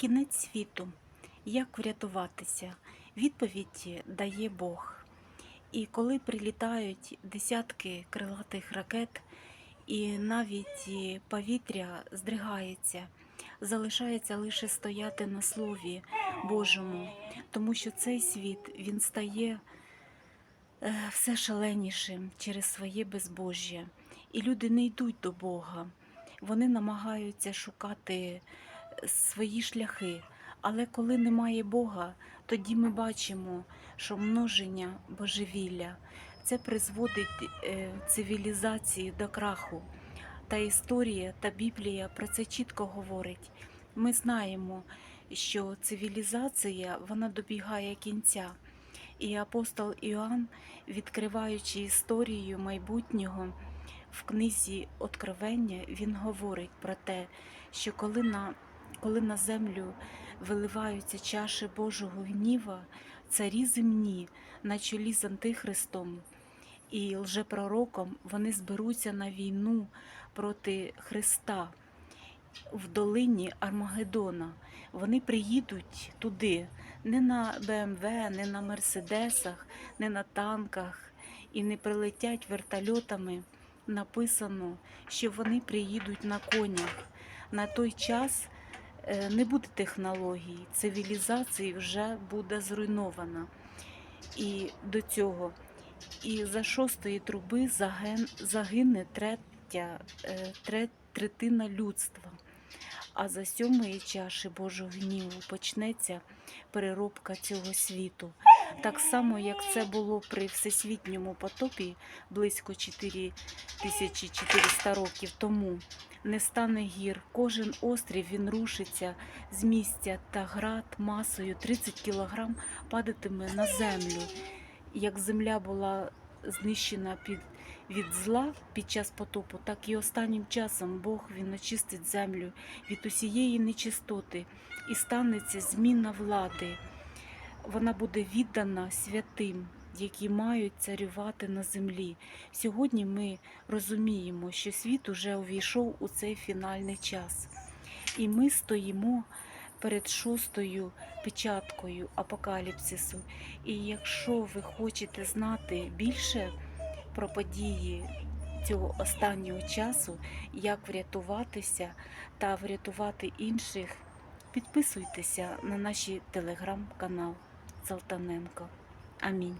Кінець світу. Як врятуватися? Відповідь дає Бог. І коли прилітають десятки крилатих ракет, і навіть повітря здригається, залишається лише стояти на слові Божому, тому що цей світ він стає е, все шаленішим через своє безбожжя. І люди не йдуть до Бога. Вони намагаються шукати свої шляхи. Але коли немає Бога, тоді ми бачимо, що множення божевілля це призводить е, цивілізації до краху. Та історія та Біблія про це чітко говорить. Ми знаємо, що цивілізація вона добігає кінця. І апостол Іоанн, відкриваючи історію майбутнього в книзі Откровення, він говорить про те, що коли на, коли на землю виливаються чаші Божого гніва, царі земні на чолі з Антихристом і лжепророком вони зберуться на війну проти Христа в долині Армагеддона. Вони приїдуть туди не на БМВ, не на Мерседесах, не на танках і не прилетять вертольотами. Написано, що вони приїдуть на конях. На той час не буде технологій, цивілізації вже буде зруйнована. І до цього і за шостої труби загине третя, е, третина людства. А за сьомої чаші Божого гніву почнеться переробка цього світу. Так само, як це було при всесвітньому потопі близько 4400 років тому. Не стане гір, кожен острів він рушиться з місця та град масою 30 кілограм падатиме на землю. Як земля була знищена під, від зла під час потопу, так і останнім часом Бог він очистить землю від усієї нечистоти і станеться зміна влади. Вона буде віддана святим, які мають царювати на землі. Сьогодні ми розуміємо, що світ уже увійшов у цей фінальний час, і ми стоїмо перед шостою печаткою апокаліпсису. І якщо ви хочете знати більше про події цього останнього часу, як врятуватися та врятувати інших, підписуйтеся на наш телеграм-канал Золтаненко. Амінь.